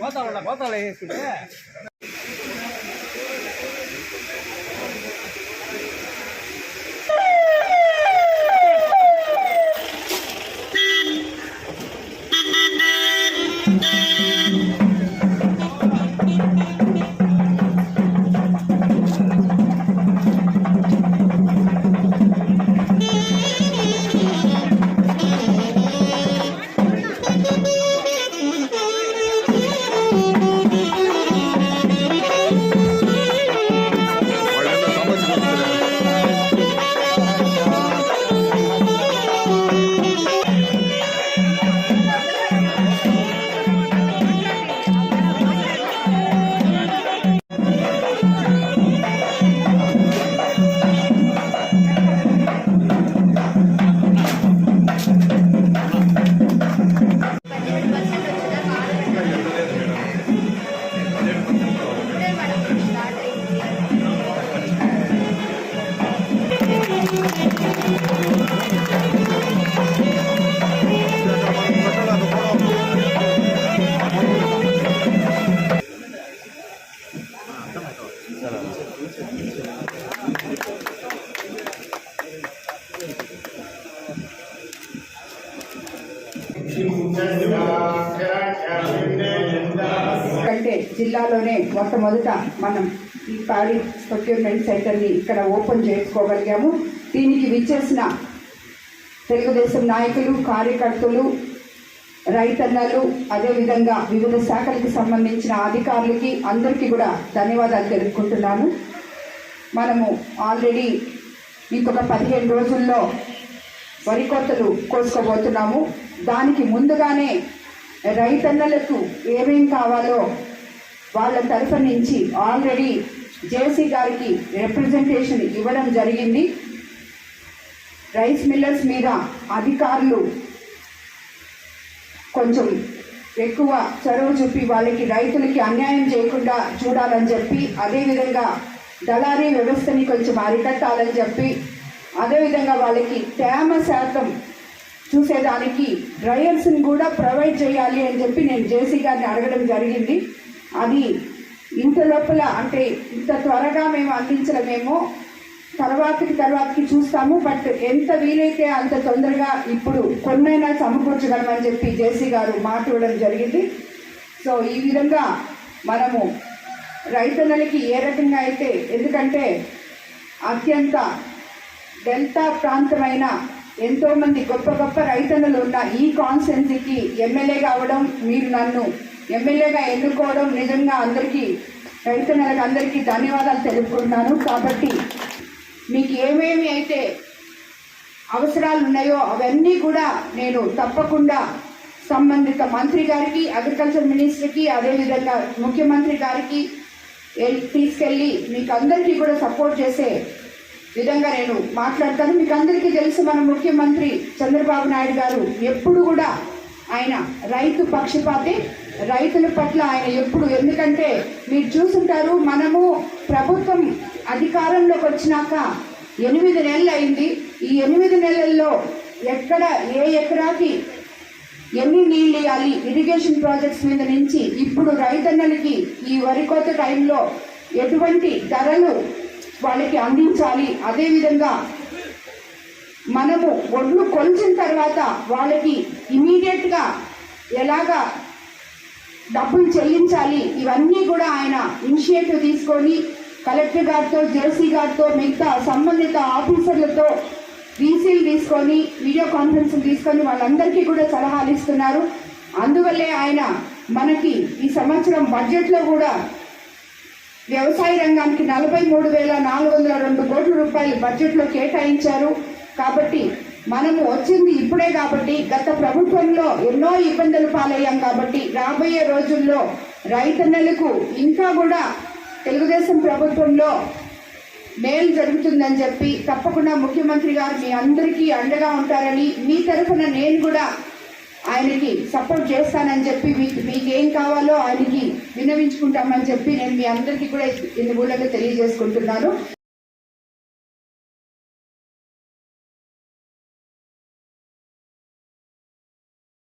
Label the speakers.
Speaker 1: పోతా పోతాలే వేసుకుంటే
Speaker 2: కంటే జిల్లాలోనే మొట్టమొదట మనం ఈ పాడి ప్రొక్యూర్మెంట్ సెంటర్ని ఇక్కడ ఓపెన్ చేసుకోగలిగాము. దీనికి విచ్చేసిన తెలుగుదేశం నాయకులు కార్యకర్తలు రైతన్నలు అదేవిధంగా వివిధ శాఖలకు సంబంధించిన అధికారులకి అందరికీ కూడా ధన్యవాదాలు తెలుపుకుంటున్నాను. మనము ఆల్రెడీ ఇంకొక పదిహేను రోజుల్లో వరి కోతలు కోసుకోబోతున్నాము దానికి ముందుగానే రైతన్నలకు ఏమేం కావాలో వాళ్ళ తరఫు నుంచి ఆల్రెడీ జేసీ గారికి రిప్రజెంటేషన్ ఇవ్వడం జరిగింది. రైస్ మిల్లర్స్ మీద అధికారులు కొంచెం ఎక్కువ చొరవ చూపి వాళ్ళకి రైతులకి అన్యాయం చేయకుండా చూడాలని చెప్పి అదేవిధంగా దళారీ వ్యవస్థని కొంచెం అరికట్టాలని చెప్పి అదేవిధంగా వాళ్ళకి తేమ శాతం చూసేదానికి డ్రయర్స్ని కూడా ప్రొవైడ్ చేయాలి అని చెప్పి నేను జేసీ గారిని అడగడం జరిగింది. అది ఇంత లోపల అంటే ఇంత త్వరగా మేము అందించలేమేమో తర్వాతకి తర్వాతకి చూస్తాము. బట్ ఎంత వీలైతే అంత తొందరగా ఇప్పుడు కొన్నైనా సమకూర్చగలమని చెప్పి జేసీ గారు మాట ఇవ్వడం జరిగింది. సో ఈ విధంగా మనము రైతన్నలకి ఏ రకంగా అయితే ఎందుకంటే అత్యంత డెల్టా ప్రాంతమైన ఎంతో మంది గొప్ప గొప్ప రైతన్నలు ఉన్న ఈ కాన్స్టెన్సీకి ఎమ్మెల్యేగా అవడం మీరు నన్ను ఎమ్మెల్యేగా ఎన్నుకోవడం నిజంగా అందరికీ రైతన్నలకు అందరికీ ధన్యవాదాలు తెలుపుకుంటున్నాను. కాబట్టి మీకు ఏమేమి అయితే అవసరాలు ఉన్నాయో అవన్నీ కూడా నేను తప్పకుండా సంబంధిత మంత్రి గారికి అగ్రికల్చర్ మినిస్టర్కి అదేవిధంగా ముఖ్యమంత్రి గారికి తీసుకెళ్ళి మీకు అందరికీ కూడా సపోర్ట్ చేసే విధంగా నేను మాట్లాడతాను. మీకు అందరికీ తెలుసు మన ముఖ్యమంత్రి చంద్రబాబు నాయుడు గారు ఎప్పుడు కూడా ఆయన రైతు పక్షపాతే రైతుల పట్ల ఆయన ఎప్పుడు ఎందుకంటే మీరు చూసుంటారు మనము ప్రభుత్వం అధికారంలోకి వచ్చినాక ఎనిమిది నెలలు అయింది. ఈ ఎనిమిది నెలల్లో ఎక్కడ ఏ ఎకరాకి ఎన్ని నీళ్ళు ఇవ్వాలి? ఇరిగేషన్ ప్రాజెక్ట్స్ మీద నుంచి ఇప్పుడు రైతన్నలకి ఈ వరి కోత టైంలో ఎటువంటి ధరలు వాళ్ళకి అందించాలి. అదేవిధంగా మనము ఒడ్లు కొలిచిన తర్వాత వాళ్ళకి ఇమీడియట్గా ఎలాగా డబ్బులు చెల్లించాలి ఇవన్నీ కూడా ఆయన ఇనిషియేటివ్ తీసుకొని కలెక్టర్ గారితో జేసీ గారితో మిగతా సంబంధిత ఆఫీసర్లతో వీసీలు తీసుకొని వీడియో కాన్ఫరెన్స్ తీసుకొని వాళ్ళందరికీ కూడా సలహాలు ఇస్తున్నారు. అందువల్లే ఆయన మనకి ఈ సంవత్సరం బడ్జెట్లో కూడా వ్యవసాయ రంగానికి నలభై మూడు వేల నాలుగు వందల రెండు కోట్ల రూపాయలు బడ్జెట్లో కేటాయించారు. కాబట్టి మనము వచ్చింది ఇప్పుడే కాబట్టి గత ప్రభుత్వంలో ఎన్నో ఇబ్బందులు పాలయ్యాం కాబట్టి రాబోయే రోజుల్లో రైతన్నలకు ఇంకా కూడా తెలుగుదేశం ప్రభుత్వంలో మేలు జరుగుతుందని చెప్పి తప్పకుండా ముఖ్యమంత్రి గారు మీ అందరికీ అండగా ఉంటారని మీ తరఫున నేను కూడా ఆయనకి సపోర్ట్ చేస్తానని చెప్పి మీకు మీకేం కావాలో ఆయనకి వినవించుకుంటామని చెప్పి నేను మీ అందరికీ కూడా ఇందు ఊళ్ళో తెలియజేసుకుంటున్నాను.